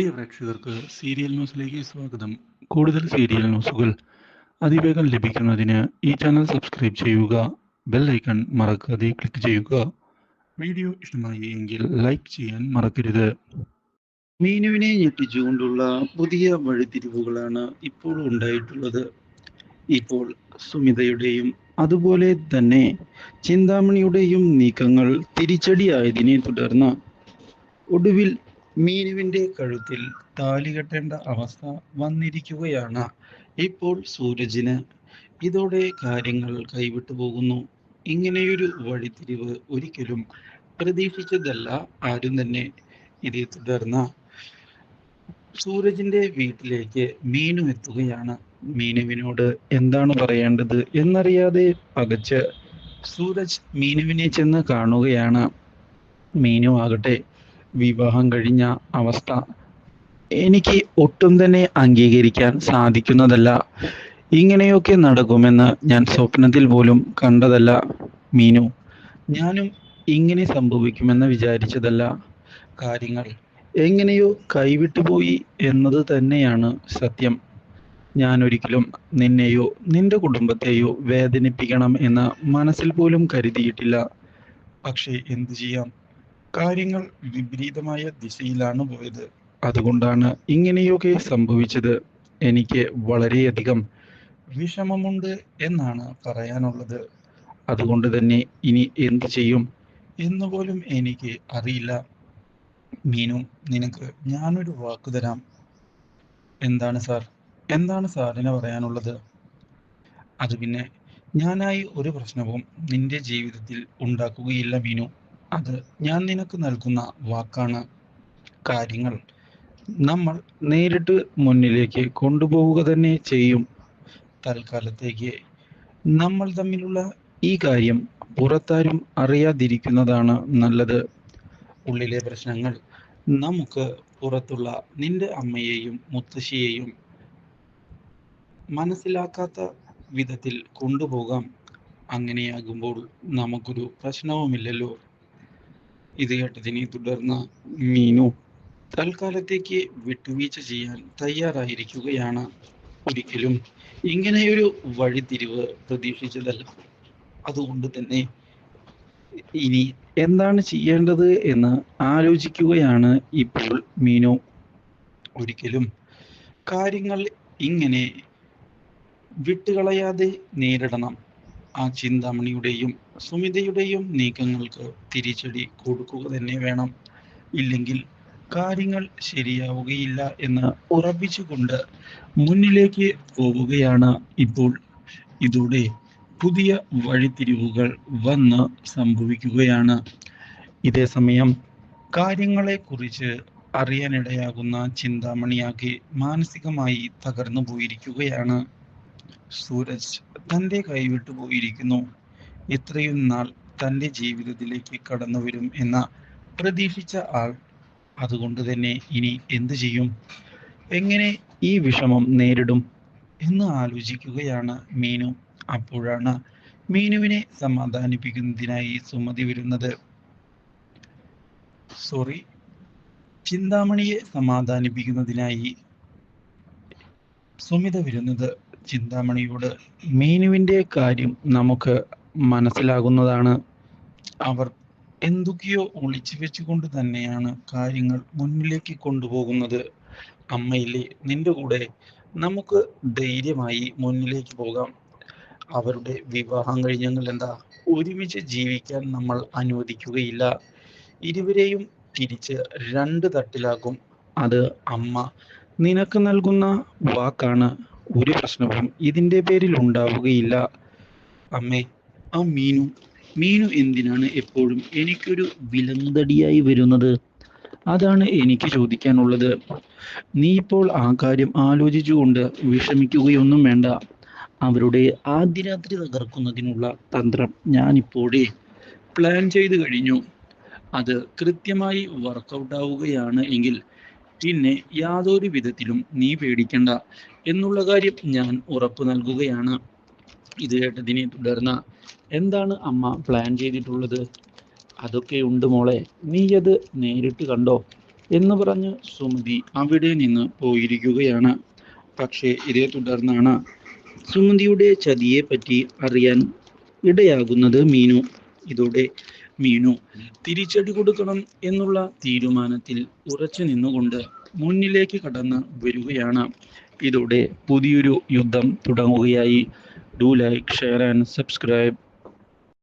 പ്രിയ പ്രേക്ഷകർക്ക് സീരിയൽ ന്യൂസിലേക്ക് സ്വാഗതം. കൂടുതൽ സീരിയൽ ന്യൂസുകൾ അതിവേഗം ലഭിക്കുന്നതിന് ഈ ചാനൽ സബ്സ്ക്രൈബ് ചെയ്യുക ബെൽ ഐക്കൺ മറക്കാതെ ക്ലിക്ക് ചെയ്യുക. വീഡിയോ ഇഷ്ടമായി എങ്കിൽ ലൈക്ക് ചെയ്യാൻ മറക്കരുത്. മീനുവിനെ ഞെട്ടിച്ചുകൊണ്ടുള്ള പുതിയ വഴിത്തിരിവുകളാണ് ഇപ്പോൾ ഉണ്ടായിട്ടുള്ളത്. ഇപ്പോൾ സുമിതയുടെയും അതുപോലെ തന്നെ ചിന്താമണിയുടെയും നീക്കങ്ങൾ തിരിച്ചടിയായതിനെ തുടർന്ന് ഒടുവിൽ മീനുവിന്റെ കഴുത്തിൽ താലി കെട്ടേണ്ട അവസ്ഥ വന്നിരിക്കുകയാണ്. ഇപ്പോൾ സൂരജിന് ഇതോടെ കാര്യങ്ങൾ കൈവിട്ടു പോകുന്നു. ഇങ്ങനെയൊരു വഴിത്തിരിവ് ഒരിക്കലും പ്രതീക്ഷിച്ചതല്ല. ആരും തന്നെ ഇതേ തുടർന്ന് സൂരജിന്റെ വീട്ടിലേക്ക് മീനു എത്തുകയാണ്. മീനുവിനോട് എന്താണ് പറയേണ്ടത് എന്നറിയാതെ പകച്ച് സൂരജ് മീനുവിനെ ചെന്ന് കാണുകയാണ്. മീനു ആകട്ടെ വിവാഹം കഴിഞ്ഞ അവസ്ഥ എനിക്ക് ഒട്ടും തന്നെ അംഗീകരിക്കാൻ സാധിക്കുന്നതല്ല. ഇങ്ങനെയൊക്കെ നടക്കുമെന്ന് ഞാൻ സ്വപ്നത്തിൽ പോലും കണ്ടതല്ല മീനു. ഞാനും ഇങ്ങനെ സംഭവിക്കുമെന്ന് വിചാരിച്ചതല്ല കാര്യങ്ങൾ. എങ്ങനെയോ കൈവിട്ടുപോയി എന്നത് തന്നെയാണ് സത്യം. ഞാൻ ഒരിക്കലും നിന്നെയോ നിന്റെ കുടുംബത്തെയോ വേദനിപ്പിക്കണം എന്ന് മനസ്സിൽ പോലും കരുതിയിട്ടില്ല. പക്ഷേ എന്തു ചെയ്യാം? കാര്യങ്ങൾ വിപരീതമായ ദിശയിലാണ് പോയത്. അതുകൊണ്ടാണ് ഇങ്ങനെയൊക്കെ സംഭവിച്ചത്. എനിക്ക് വളരെയധികം വിഷമമുണ്ട് എന്നാണ് പറയാനുള്ളത്. അതുകൊണ്ട് തന്നെ ഇനി എന്തു ചെയ്യും എന്ന് പോലും എനിക്ക് അറിയില്ല. മീനു നിനക്ക് ഞാനൊരു വാക്ക് തരാം. എന്താണ് സാർ? എന്താണ് സാറിന് പറയാനുള്ളത്? അത് പിന്നെ ഞാനായി ഒരു പ്രശ്നവും നിന്റെ ജീവിതത്തിൽ ഉണ്ടാക്കുകയില്ല മീനു. അത് ഞാൻ നിനക്ക് നൽകുന്ന വാക്കാണ് കാര്യങ്ങൾ. നമ്മൾ നേരിട്ട് മുന്നിലേക്ക് കൊണ്ടുപോവുക തന്നെ ചെയ്യും. തൽക്കാലത്തേക്ക് നമ്മൾ തമ്മിലുള്ള ഈ കാര്യം പുറത്താരും അറിയാതിരിക്കുന്നതാണ് നല്ലത്. ഉള്ളിലെ പ്രശ്നങ്ങൾ നമുക്ക് പുറത്തുള്ള നിന്റെ അമ്മയെയും മുത്തശ്ശിയെയും മനസ്സിലാക്കാത്ത വിധത്തിൽ കൊണ്ടുപോകാം. അങ്ങനെയാകുമ്പോൾ നമുക്കൊരു പ്രശ്നവുമില്ലല്ലോ. ഇത് കേട്ടതിനെ തുടർന്ന് മീനു തൽക്കാലത്തേക്ക് വിട്ടുവീഴ്ച ചെയ്യാൻ തയ്യാറായിരിക്കുകയാണ്. ഒരിക്കലും ഇങ്ങനെയൊരു വഴിത്തിരിവ് പ്രതീക്ഷിച്ചതല്ല. അതുകൊണ്ട് തന്നെ ഇനി എന്താണ് ചെയ്യേണ്ടത് എന്ന് ആലോചിക്കുകയാണ് ഇപ്പോൾ മീനു. ഒരിക്കലും കാര്യങ്ങൾ ഇങ്ങനെ വിട്ടുകളയാതെ നേരിടണം. ആ ചിന്താമണിയുടെയും സുമിതയുടെയും നീക്കങ്ങൾക്ക് തിരിച്ചടി കൊടുക്കുക തന്നെ വേണം. ഇല്ലെങ്കിൽ കാര്യങ്ങൾ ശരിയാവുകയില്ല എന്ന് ഉറപ്പിച്ചുകൊണ്ട് മുന്നിലേക്ക് പോവുകയാണ് ഇപ്പോൾ. ഇതോടെ പുതിയ വഴിത്തിരിവുകൾ വന്ന് സംഭവിക്കുകയാണ്. ഇതേ സമയം കാര്യങ്ങളെക്കുറിച്ച് അറിയാനിടയാകുന്ന ചിന്താമണിയാകെ മാനസികമായി തകർന്നു പോയിരിക്കുകയാണ് സൂരജ് തന്റെ കൈവിട്ടു പോയിരിക്കുന്നു. ഇത്രയും നാൾ തന്റെ ജീവിതത്തിലേക്ക് കടന്നു വരും എന്ന പ്രതീക്ഷിച്ച ആൾ അതുകൊണ്ട് തന്നെ ഇനി എന്തു ചെയ്യും? എങ്ങനെ ഈ വിഷമം നേരിടും? എന്ന് ആലോചിക്കുകയാണ് മീനു. അപ്പോഴാണ് മീനുവിനെ സമാധാനിപ്പിക്കുന്നതിനായി സുമതി വരുന്നത്. സോറി ചിന്താമണിയെ സമാധാനിപ്പിക്കുന്നതിനായി സുമിത വരുന്നത്. ചിന്താമണിയോട് മീനുവിന്റെ കാര്യം നമുക്ക് മനസ്സിലാകുന്നതാണ്. അവർ എന്തൊക്കെയോ ഒളിച്ചു വെച്ചുകൊണ്ട് തന്നെയാണ് കാര്യങ്ങൾ മുന്നിലേക്ക് കൊണ്ടുപോകുന്നത്. അമ്മയില്ലേ നിന്റെ കൂടെ നമുക്ക് ധൈര്യമായി മുന്നിലേക്ക് പോകാം. അവരുടെ വിവാഹം കഴിഞ്ഞെങ്കിൽ എന്താ? ഒരുമിച്ച് ജീവിക്കാൻ നമ്മൾ അനുവദിക്കുകയില്ല. ഇരുവരെയും തിരിച്ച് രണ്ട് തട്ടിലാക്കും. അത് അമ്മ നിനക്ക് നൽകുന്ന വാക്കാണ്. ഒരു പ്രശ്നവും ഇതിന്റെ പേരിൽ ഉണ്ടാവുകയില്ല. അമ്മേ ആ മീനു മീനു എന്തിനാണ് എപ്പോഴും എനിക്കൊരു വിലന്തടിയായി വരുന്നത്? അതാണ് എനിക്ക് ചോദിക്കാനുള്ളത്. നീ ഇപ്പോൾ ആ കാര്യം ആലോചിച്ചുകൊണ്ട് വിഷമിക്കുകയൊന്നും വേണ്ട. അവരുടെ ആദ്യ രാത്രി തകർക്കുന്നതിനുള്ള തന്ത്രം ഞാൻ ഇപ്പോഴേ പ്ലാൻ ചെയ്തു കഴിഞ്ഞു. അത് കൃത്യമായി വർക്കൗട്ട് ആവുകയാണ് എങ്കിൽ പിന്നെ യാതൊരു വിധത്തിലും നീ പേടിക്കണ്ട എന്നുള്ള കാര്യം ഞാൻ ഉറപ്പു നൽകുകയാണ്. ഇത് കേട്ടതിനെ തുടർന്ന് എന്താണ് അമ്മ പ്ലാൻ ചെയ്തിട്ടുള്ളത്? അതൊക്കെ ഉണ്ട് മോളെ. നീ അത് നേരിട്ട് കണ്ടോ? എന്ന് പറഞ്ഞ് സുമതി അവിടെ നിന്ന് പോയിരിക്കുകയാണ്. പക്ഷേ ഇതേ തുടർന്നാണ് സുമതിയുടെ ചതിയെ പറ്റി അറിയാൻ ഇടയാകുന്നത് മീനു. ഇതോടെ മീനു തിരിച്ചടി കൊടുക്കണം എന്നുള്ള തീരുമാനത്തിൽ ഉറച്ചു നിന്നുകൊണ്ട് മുന്നിലേക്ക് കടന്ന് വരികയാണ്. ഇതോടെ പുതിയൊരു യുദ്ധം തുടങ്ങുകയായി. Do like share and subscribe